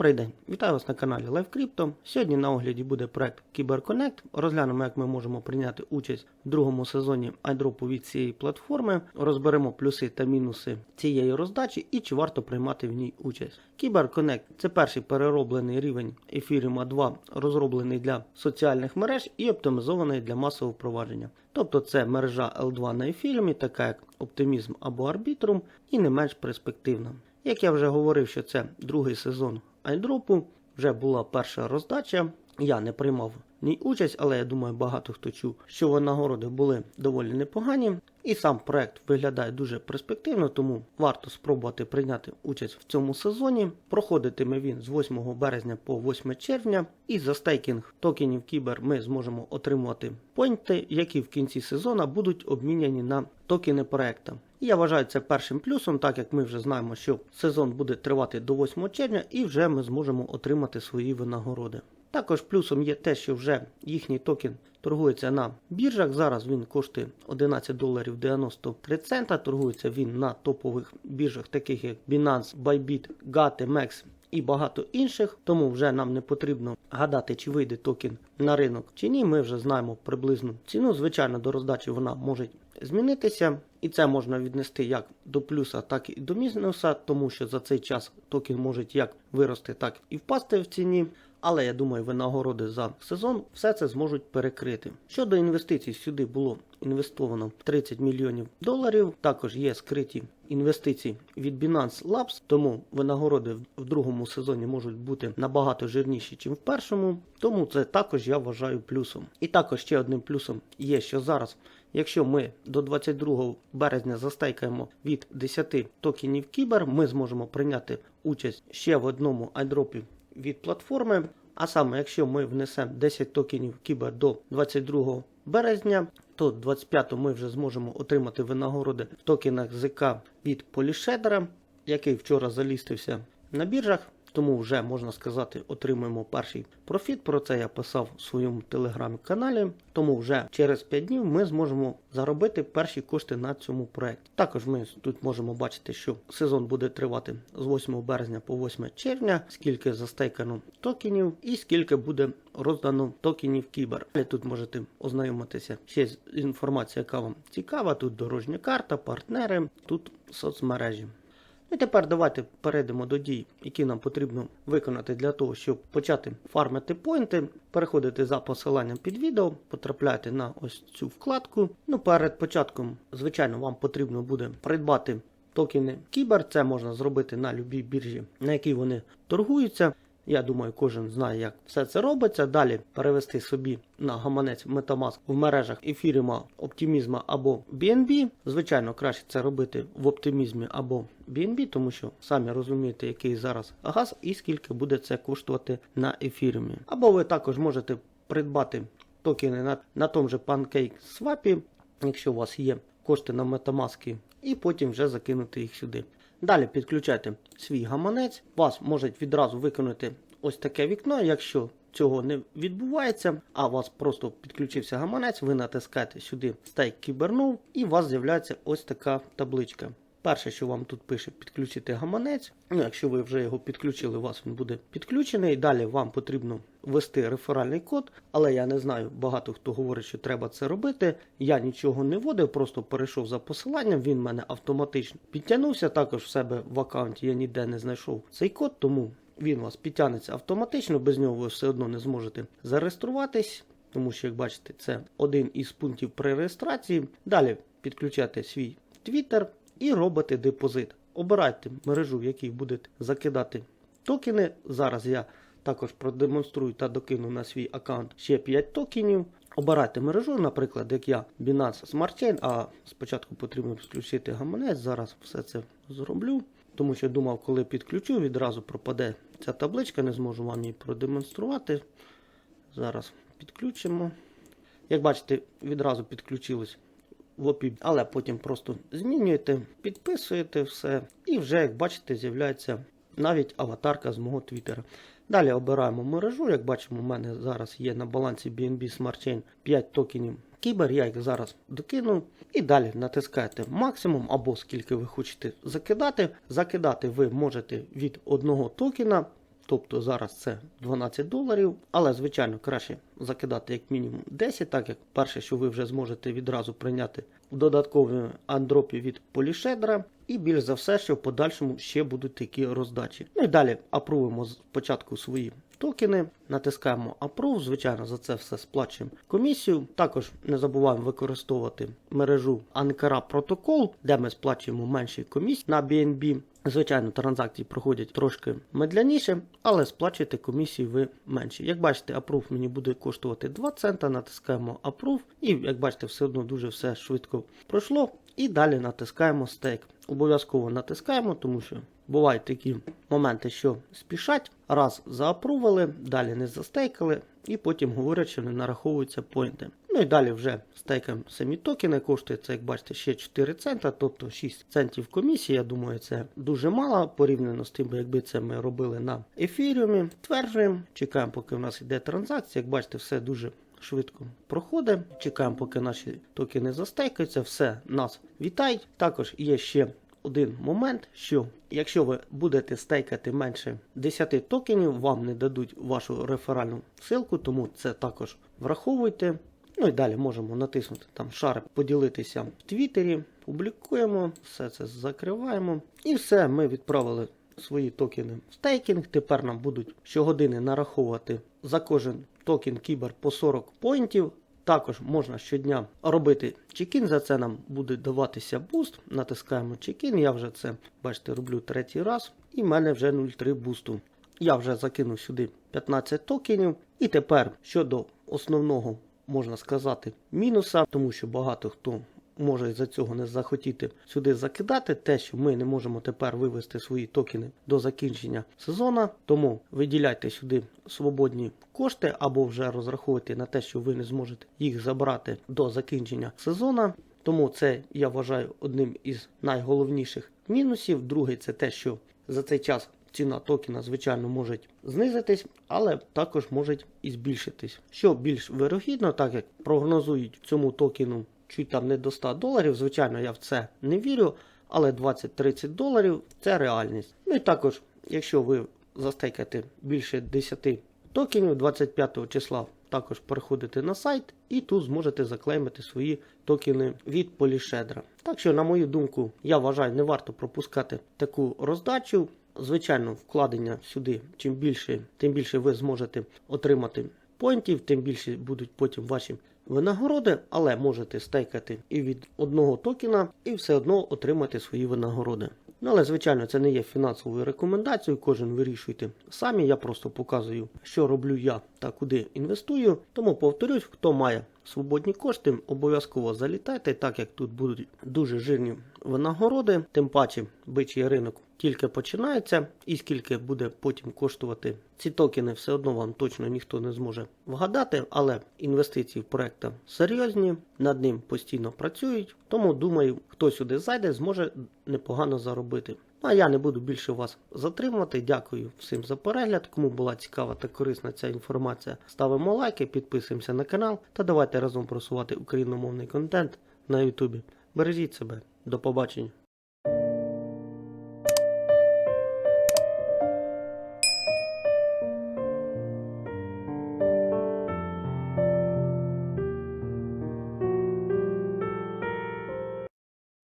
Добрий день, вітаю вас на каналі LiveCrypto. Сьогодні на огляді буде проект CyberConnect. Розглянемо, як ми можемо прийняти участь в другому сезоні айдропу від цієї платформи. Розберемо плюси та мінуси цієї роздачі і чи варто приймати в ній участь. CyberConnect – це перший перероблений рівень Ethereum 2, розроблений для соціальних мереж і оптимізований для масового впровадження. Тобто це мережа L2 на Ethereum, така як Optimism або Arbitrum, і не менш перспективна. Як я вже говорив, що це другий сезон айдропу, вже була перша роздача. Я не приймав ній участь, але я думаю, багато хто чув, що винагороди були доволі непогані. І сам проект виглядає дуже перспективно, тому варто спробувати прийняти участь в цьому сезоні. Проходитиме він з 8 березня по 8 червня. І за стейкінг токенів Кібер ми зможемо отримувати пойнти, які в кінці сезону будуть обміняні на токени проекта. Я вважаю це першим плюсом, так як ми вже знаємо, що сезон буде тривати до 8 червня, і вже ми зможемо отримати свої винагороди. Також плюсом є те, що вже їхній токен торгується на біржах. Зараз він коштує 11 доларів 93 цента. Торгується він на топових біржах, таких як Binance, Bybit, Gate, MEX і багато інших. Тому вже нам не потрібно гадати, чи вийде токен на ринок чи ні. Ми вже знаємо приблизну ціну. Звичайно, до роздачі вона може змінитися. І це можна віднести як до плюса, так і до мінуса, тому що за цей час токен може як вирости, так і впасти в ціні. Але я думаю, винагороди за сезон все це зможуть перекрити. Щодо інвестицій, сюди було інвестовано 30 мільйонів доларів. Також є скриті інвестиції від Binance Labs, тому винагороди в другому сезоні можуть бути набагато жирніші, ніж в першому. Тому це також я вважаю плюсом. І також ще одним плюсом є, що зараз. Якщо ми до 22 березня застейкаємо від 10 токенів Кібер, ми зможемо прийняти участь ще в одному айдропі від платформи. А саме, якщо ми внесемо 10 токенів Кіба до 22 березня, то 25 ми вже зможемо отримати винагороди в токенах ЗК від Полішедера, який вчора залістився на біржах. Тому вже можна сказати, отримуємо перший профіт. Про це я писав у своєму телеграм-каналі. Тому вже через 5 днів ми зможемо заробити перші кошти на цьому проєкті. Також ми тут можемо бачити, що сезон буде тривати з 8 березня по 8 червня, скільки застейкано токенів і скільки буде роздано токенів Кібер. Тут можете ознайомитися ще з інформацією, яка вам цікава. Тут дорожня карта, партнери, тут соцмережі. І тепер давайте перейдемо до дій, які нам потрібно виконати для того, щоб почати фармити поінти. Переходите за посиланням під відео, потрапляєте на ось цю вкладку. Ну, перед початком, звичайно, вам потрібно буде придбати токени Кібер. Це можна зробити на будь-якій біржі, на якій вони торгуються. Я думаю, кожен знає, як все це робиться. Далі перевести собі на гаманець Metamask в мережах Ethereum, Optimism або BNB. Звичайно, краще це робити в Optimism або BNB, тому що самі розумієте, який зараз газ і скільки буде це коштувати на Ethereum. Або ви також можете придбати токени на, на тому же PancakeSwap, якщо у вас є кошти на Metamask, і потім вже закинути їх сюди. Далі підключайте свій гаманець. Вас можуть відразу виконати ось таке вікно. Якщо цього не відбувається, а у вас просто підключився гаманець, ви натискаєте сюди стейк кібернув, і у вас з'являється ось така табличка. Перше, що вам тут пише, підключити гаманець. Ну, якщо ви вже його підключили, у вас він буде підключений. Далі вам потрібно ввести реферальний код, але я не знаю, багато хто говорить, що треба це робити. Я нічого не вводив, просто перейшов за посиланням, він в мене автоматично підтягнувся. Також в себе в аккаунті я ніде не знайшов цей код, тому він у вас підтягнеться автоматично, без нього ви все одно не зможете зареєструватись. Тому що, як бачите, це один із пунктів при реєстрації. Далі підключайте свій Twitter і робите депозит. Обирайте мережу, в якій будете закидати токени. Зараз я також продемонструю та докину на свій аккаунт ще 5 токенів. Обирайте мережу, наприклад, як я Binance Smart Chain, а спочатку потрібно підключити гаманець. Зараз все це зроблю. Тому що думав, коли підключу, відразу пропаде ця табличка, не зможу вам її продемонструвати. Зараз підключимо. Як бачите, відразу підключилось в але потім просто змінюєте, підписуєте все. І вже, як бачите, з'являється навіть аватарка з мого твіттера. Далі обираємо мережу. Як бачимо, у мене зараз є на балансі BNB Smart Chain 5 токенів Кібер, я їх зараз докину. І далі натискаєте максимум або скільки ви хочете закидати. Закидати ви можете від одного токена. Тобто зараз це 12 доларів. Але, звичайно, краще закидати як мінімум 10, так як перше, що ви вже зможете відразу прийняти додаткові андропі від полішедра. І більш за все, що в подальшому ще будуть такі роздачі. Ну і далі апрувимо спочатку свої токени, натискаємо Approve, звичайно, за це все сплачуємо комісію. Також не забуваємо використовувати мережу Ankara Protocol, де ми сплачуємо менші комісії на BNB. Звичайно, транзакції проходять трошки медляніше, але сплачуєте комісії ви менші. Як бачите, Approve мені буде коштувати 2 цента, натискаємо Approve, і як бачите, все одно дуже все швидко пройшло. І далі натискаємо Stake. Обов'язково натискаємо, тому що бувають такі моменти, що спішать, раз заапрували, далі не застейкали, і потім говорять, що не нараховуються поінти. Ну і далі вже стейкаємо самі токени, коштує це, як бачите, ще 4 цента, тобто 6 центів комісії. Я думаю, це дуже мало порівняно з тим, якби це ми робили на ефіріумі. Тверджуємо, чекаємо, поки у нас йде транзакція. Як бачите, все дуже швидко проходить. Чекаємо, поки наші токени застейкаються, все нас вітають. Також є ще один момент, що якщо ви будете стейкати менше 10 токенів, вам не дадуть вашу реферальну ссылку, тому це також враховуйте. Ну і далі можемо натиснути там шар, поділитися в Твіттері, публікуємо, все це закриваємо. І все, ми відправили свої токени в стейкінг. Тепер нам будуть щогодини нараховувати за кожен токен Кібер по 40 поінтів. Також можна щодня робити чекін, за це нам буде даватися буст. Натискаємо чекін. Я вже це, бачите, роблю третій раз. І в мене вже 0,3 бусту. Я вже закинув сюди 15 токенів. І тепер щодо основного, можна сказати, мінуса, тому що багато хто може із-за цього не захотіти сюди закидати, те, що ми не можемо тепер вивести свої токени до закінчення сезону. Тому виділяйте сюди свободні кошти або вже розраховуйте на те, що ви не зможете їх забрати до закінчення сезону. Тому це я вважаю одним із найголовніших мінусів. Другий це те, що за цей час ціна токена, звичайно, може знизитись, але також може і збільшитись. Що більш вирогідно, так як прогнозують цьому токену чуть там не до 100 доларів. Звичайно, я в це не вірю, але 20-30 доларів це реальність. Ну і також, якщо ви застейкаєте більше 10 токенів 25 числа. Також переходите на сайт і тут зможете заклеймити свої токени від полішедра. Так що, на мою думку, я вважаю, не варто пропускати таку роздачу. Звичайно, вкладення сюди, чим більше, тим більше ви зможете отримати поінтів, тим більше будуть потім ваші винагороди, але можете стейкати і від одного токена, і все одно отримати свої винагороди. Ну, але, звичайно, це не є фінансовою рекомендацією, кожен вирішуйте самі. Я просто показую, що роблю я та куди інвестую. Тому повторюсь, хто має свободні кошти, обов'язково залітайте, так як тут будуть дуже жирні винагороди, тим паче бичий ринок тільки починається, і скільки буде потім коштувати ці токени, все одно вам точно ніхто не зможе вгадати, але інвестиції в проект серйозні, над ним постійно працюють. Тому думаю, хто сюди зайде, зможе непогано заробити. Ну, А я не буду більше вас затримувати. Дякую всім за перегляд. Кому була цікава та корисна ця інформація, ставимо лайки, підписуємося на канал та давайте разом просувати україномовний контент на Ютубі. Бережіть себе, до побачення.